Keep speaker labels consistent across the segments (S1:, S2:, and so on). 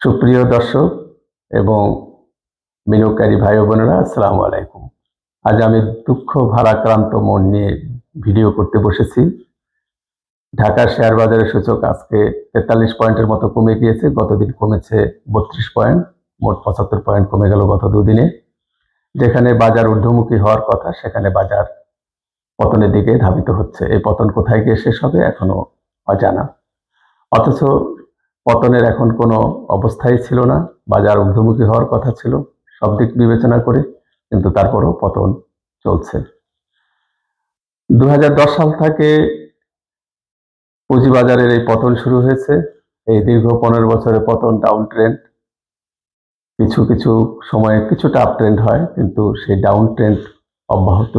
S1: সুপ্রিয় দর্শক এবং বিনিয়োগকারী ভাই বোনেরা, আসসালামু আলাইকুম। আজ আমি দুঃখ, ভারাক্রান্ত মন নিয়ে ভিডিও করতে বসেছি। ঢাকার শেয়ার বাজারের সূচক আজকে তেতাল্লিশ পয়েন্টের মতো কমে গিয়েছে, গতদিন কমেছে বত্রিশ পয়েন্ট, মোট পঁচাত্তর পয়েন্ট কমে গেল গত দুদিনে। যেখানে বাজার ঊর্ধ্বমুখী হওয়ার কথা, সেখানে বাজার পতনের দিকে ধাবিত হচ্ছে। এই পতন কোথায় গিয়ে শেষ হবে এখনও অজানা। অথচ পতনের এখন কোনো অবস্থাই ছিল না, বাজার ঊর্ধ্বমুখী হওয়ার কথা ছিল, সব দিক বিবেচনা করে কিন্তু তারপরও পতন চলছে। দু হাজার দশ সাল থেকে পুঁজিবাজারের এই পতন শুরু হয়েছে। এই দীর্ঘ পনেরো বছরের পতন ডাউন ট্রেন্ড কিছু কিছু সময়ে কিছুটা আপ ট্রেন্ড হয়, কিন্তু সেই ডাউন ট্রেন্ড অব্যাহত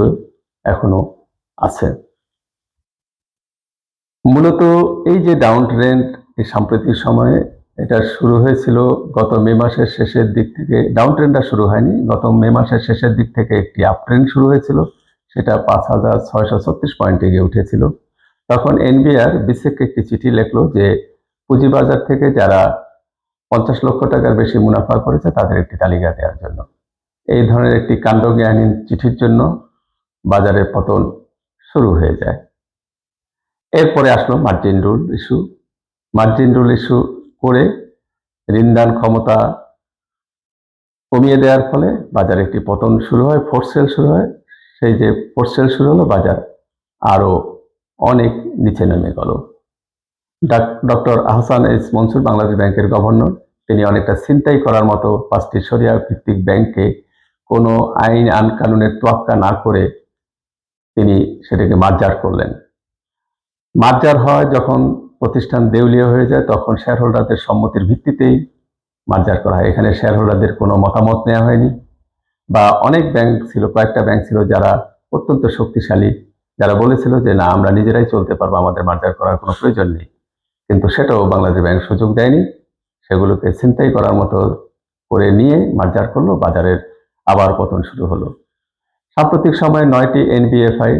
S1: এখনও আছে। মূলত এই যে ডাউন ট্রেন্ড এই সাম্প্রতিক সময়ে এটা শুরু হয়েছিল গত মে মাসের শেষের দিক থেকে ডাউন ট্রেন্ডটা শুরু হয়নি, গত মে মাসের শেষের দিক থেকে একটি আপ ট্রেন্ড শুরু হয়েছিল, সেটা পাঁচ হাজার ছয়শো ছত্রিশ পয়েন্টে গিয়ে উঠেছিল। তখন এনবিআর বিসেককে একটি চিঠি লেখলো যে, পুঁজিবাজার থেকে যারা পঞ্চাশ লক্ষ টাকার বেশি মুনাফা করেছে, তাদের একটি তালিকা দেওয়ার জন্য। এই ধরনের একটি কাণ্ডজ্ঞানহীন চিঠির জন্য বাজারের পতন শুরু হয়ে যায়। এরপরে আসলো margin rule issue margin rule issue করে ঋণদান ক্ষমতা কমিয়ে দেওয়ার ফলে বাজারে একটি পতন শুরু হয় ফোর্স সেল শুরু হয়। সেই যে ফোর্স সেল শুরু হলো, বাজার আরও অনেক নিচে নেমে গেল। ডক্টর আহসান এস মনসুর বাংলাদেশ ব্যাংকের গভর্নর, তিনি অনেকটা চিন্তাই করার মতো পাঁচটি সরিয়া ভিত্তিক ব্যাংকে কোনো আইন আন কানুনের তোয়াক্কা না করে তিনি সেটাকে মার্জার করলেন। মার্জার হয় যখন প্রতিষ্ঠান দেউলিয়া হয়ে যায়, তখন শেয়ার হোল্ডারদের সম্মতির ভিত্তিতেই মার্জার করা হয়। এখানে শেয়ার হোল্ডারদের কোনো মতামত নেওয়া হয়নি বা অনেক ব্যাংক ছিল, কয়েকটা ব্যাংক ছিল যারা অত্যন্ত শক্তিশালী, যারা বলেছিল যে, না, আমরা নিজেরাই চলতে পারব, আমাদের মার্জার করার কোনো প্রয়োজন নেই। কিন্তু সেটাও বাংলাদেশ ব্যাংক সুযোগ দেয়নি। সেগুলোকে চিন্তাই করার মতো করে নিয়ে মার্জার করল, বাজারের আবার পতন শুরু হলো। সাম্প্রতিক সময়ে নয়টি এনবিএফআই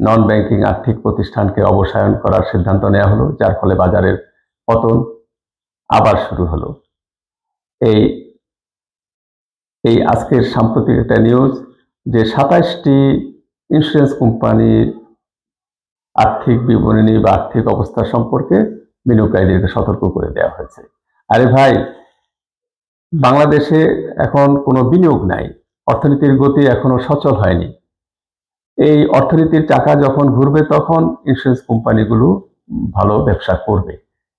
S1: নন ব্যাংকিং আর্থিক প্রতিষ্ঠানকে অবসায়ন করার সিদ্ধান্ত নেওয়া হলো, যার ফলে বাজারের পতন আবার শুরু হলো। এই এই আজকের সাম্প্রতিক একটা নিউজ যে সাতাশটি ইন্স্যুরেন্স কোম্পানির আর্থিক বিবরণী বা আর্থিক অবস্থা সম্পর্কে বিনিয়োগকারীদেরকে সতর্ক করে দেওয়া হয়েছে। আরে ভাই, বাংলাদেশে এখন কোনো বিনিয়োগ নাই। অর্থনীতির গতি এখনও সচল হয়নি। এই অর্থনীতির চাকা যখন ঘুরবে তখন ইন্স্যুরেন্স কোম্পানিগুলো ভালো ব্যবসা করবে।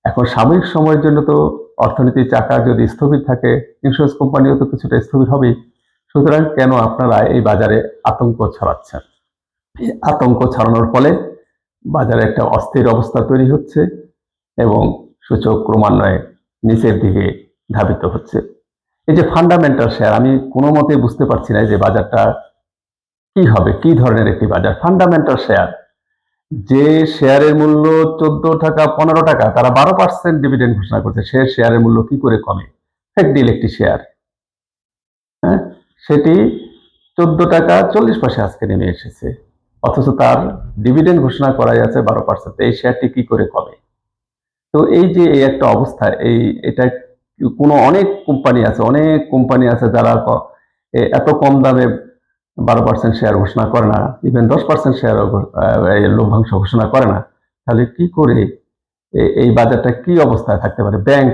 S1: এখন সাময়িক সময়ের জন্য তো অর্থনীতির চাকা যদি স্থবির থাকে ইন্স্যুরেন্স কোম্পানিও তো কিছুটা স্থবির হবেই। সুতরাং কেন আপনারা এই বাজারে আতঙ্ক ছড়াচ্ছেন? এই আতঙ্ক ছড়ানোর ফলে বাজারে একটা অস্থির অবস্থা তৈরি হচ্ছে এবং সূচক ক্রমান্বয়ে নিচের দিকে ধাবিত হচ্ছে। এই যে ফান্ডামেন্টাল শেয়ার আমি কোনো মতে বুঝতে পারছি না যে বাজারটা কি হবে? কি ধরনের একটি বাজার? ফান্ডামেন্টাল শেয়ার যে শেয়ারের মূল্য চোদ্দ টাকা, পনেরো টাকা, তারা বারো পার্সেন্ট ডিভিডেন্ড ঘোষণা করছে। সে শেয়ারের মূল্য কি করে কমে? ফেক ডিল একটি শেয়ার হ্যাঁ? সেটি চোদ্দ টাকা, চল্লিশ পয়সা আজকে নেমে এসেছে। অথচ তার ডিভিডেন্ড ঘোষণা করাই আছে বারো পার্সেন্ট এই শেয়ারটি কি করে কমে? তো এই যে এই একটা অবস্থা, এই এটা কোনো অনেক কোম্পানি আছে, অনেক কোম্পানি আছে যারা এত কম দামে বারো পার্সেন্ট শেয়ার ঘোষণা করে না ইভেন দশ পার্সেন্ট শেয়ার লভ্যাংশ ঘোষণা করে না, তাহলে কি করে এই বাজারটা কি অবস্থায় থাকতে পারে? ব্যাংক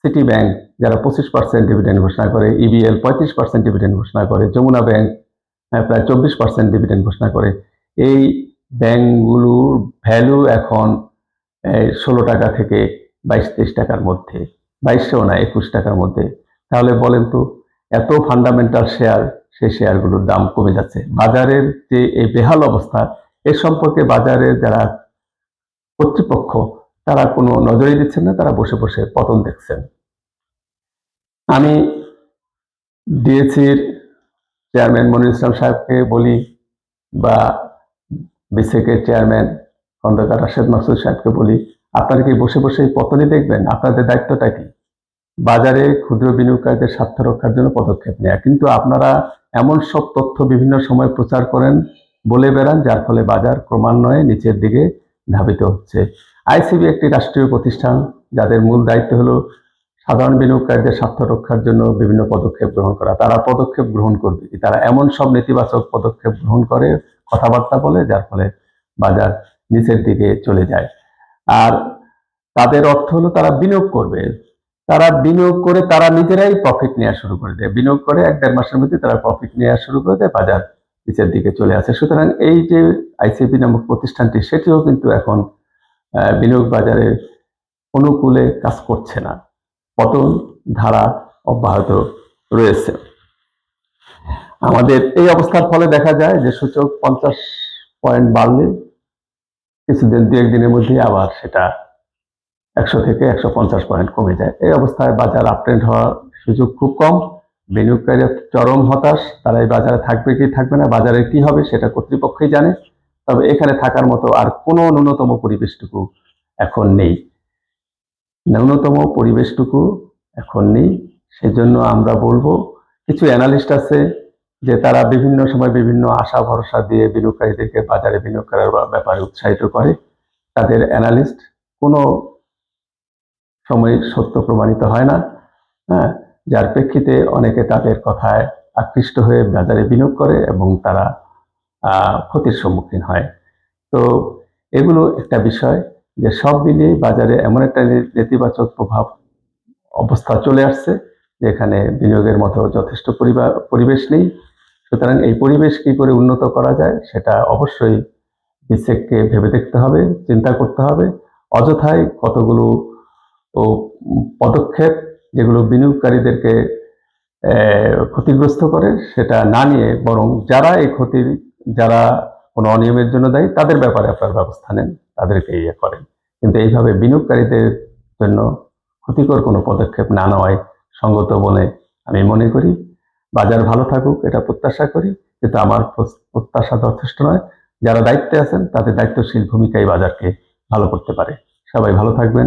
S1: সিটি ব্যাংক যারা পঁচিশ পার্সেন্ট ডিভিডেন্ড ঘোষণা করে ইবিএল পঁয়ত্রিশ পার্সেন্ট ডিভিডেন্ড ঘোষণা করে, যমুনা ব্যাংক প্রায় চব্বিশ পার্সেন্ট ডিভিডেন্ড ঘোষণা করে, এই ব্যাংকগুলোর ভ্যালু এখন ষোলো টাকা থেকে বাইশ তেইশ টাকার মধ্যে বাইশশো না, একুশ টাকার মধ্যে। তাহলে বলেন তো, এত ফান্ডামেন্টাল শেয়ার সেই শেয়ারগুলোর দাম কমে যাচ্ছে। বাজারের যে এই বেহাল অবস্থা, এ সম্পর্কে বাজারের যারা কর্তৃপক্ষ, তারা কোনো নজরই দিচ্ছেন না, তারা বসে বসে পতন দেখছেন। আমি ডিএসির চেয়ারম্যান মনির ইসলাম সাহেবকে বলি বা বিসেকের চেয়ারম্যান খন্দকার রাশেদ মাসুদ সাহেবকে বলি, আপনারা কি বসে বসে এই পতনই দেখবেন? আপনাদের দায়িত্বটা কি? বাজারে ক্ষুদ্র বিনিয়োগকারীদের স্বার্থ রক্ষার জন্য পদক্ষেপ নেওয়া কিন্তু আপনারা এমন সব তথ্য বিভিন্ন সময় প্রচার করেন, বলে বেড়ান, যার ফলে বাজার ক্রমান্বয়ে নিচের দিকে ধাবিত হচ্ছে। আইসিবি একটি রাষ্ট্রীয় প্রতিষ্ঠান, যাদের মূল দায়িত্ব হলো সাধারণ বিনিয়োগকারীদের স্বার্থ রক্ষার জন্য বিভিন্ন পদক্ষেপ গ্রহণ করা। তারা পদক্ষেপ গ্রহণ করবে? তারা এমন সব নেতিবাচক পদক্ষেপ গ্রহণ করে, কথাবার্তা বলে, যার ফলে বাজার নিচের দিকে চলে যায়। আর তাদের অর্থ হলো তারা বিনিয়োগ করবে। তারা বিনিয়োগ করে তারা নিজেরাই প্রফিট নেওয়া শুরু করে দেয়। বিনিয়োগ করে এক দেড় মাসের মধ্যে তারা প্রফিট নেওয়া শুরু করে দেয়, বাজার নিচের দিকে চলে আসে। সুতরাং এই যে আইসিপি নামক প্রতিষ্ঠানটি, সেটিও কিন্তু এখন বিনিয়োগ বাজারে অনুকূলে কাজ করছে না। পতন ধারা অব্যাহত রয়েছে। আমাদের এই অবস্থার ফলে দেখা যায় যে সূচক পঞ্চাশ পয়েন্ট বাড়লে কিছুদিন দু একদিনের মধ্যে আবার সেটা একশো থেকে একশো পঞ্চাশ পয়েন্ট কমে যায়। এই অবস্থায় বাজার আপট্রেন্ড হওয়ার সুযোগ খুব কম। বিনিয়োগকারীরা চরম হতাশ। তারা এই বাজারে থাকবে কি থাকবে না, বাজারে কি হবে সেটা কর্তৃপক্ষই জানে। তবে এখানে থাকার মতো আর কোনো ন্যূনতম পরিবেশটুকু এখন নেই। ন্যূনতম পরিবেশটুকু এখন নেই। সেজন্য আমরা বলব, কিছু অ্যানালিস্ট আছে যে তারা বিভিন্ন সময় বিভিন্ন আশা ভরসা দিয়ে বিনিয়োগকারীদেরকে বাজারে বিনিয়োগ করার ব্যাপারে উৎসাহিত করে। তাদের অ্যানালিস্ট কোনো সময় সত্য প্রমাণিত হয় না হ্যাঁ? যার প্রেক্ষিতে অনেকে তাদের কথায় আকৃষ্ট হয়ে বাজারে বিনিয়োগ করে এবং তারা ক্ষতির সম্মুখীন হয়। তো এগুলো একটা বিষয় যে সব মিলিয়ে বাজারে এমন একটা নেতিবাচক প্রভাব অবস্থা চলে আসছে, যেখানে বিনিয়োগের মতো যথেষ্ট পরিবা- পরিবেশ নেই। সুতরাং এই পরিবেশ কি করে উন্নত করা যায়, সেটা অবশ্যই বিসেককে ভেবে দেখতে হবে, চিন্তা করতে হবে। অযথায় কতগুলো পদক্ষেপ যেগুলো বিনিয়োগকারীদেরকে ক্ষতিগ্রস্ত করে সেটা না নিয়ে বরং যারা এই ক্ষতির, যারা কোনো অনিয়মের জন্য দায়ী, তাদের ব্যাপারে আপনার ব্যবস্থা নেন, তাদেরকে ইয়ে করেন। কিন্তু এইভাবে বিনিয়োগকারীদের জন্য ক্ষতিকর কোনো পদক্ষেপ না নেওয়ায় সঙ্গত বলে আমি মনে করি। বাজার ভালো থাকুক, এটা প্রত্যাশা করি, কিন্তু আমার প্রত্যাশা যথেষ্ট নয়। যারা দায়িত্বে আছেন, তাদের দায়িত্বশীল ভূমিকাই বাজারকে ভালো করতে পারে। সবাই ভালো থাকবেন।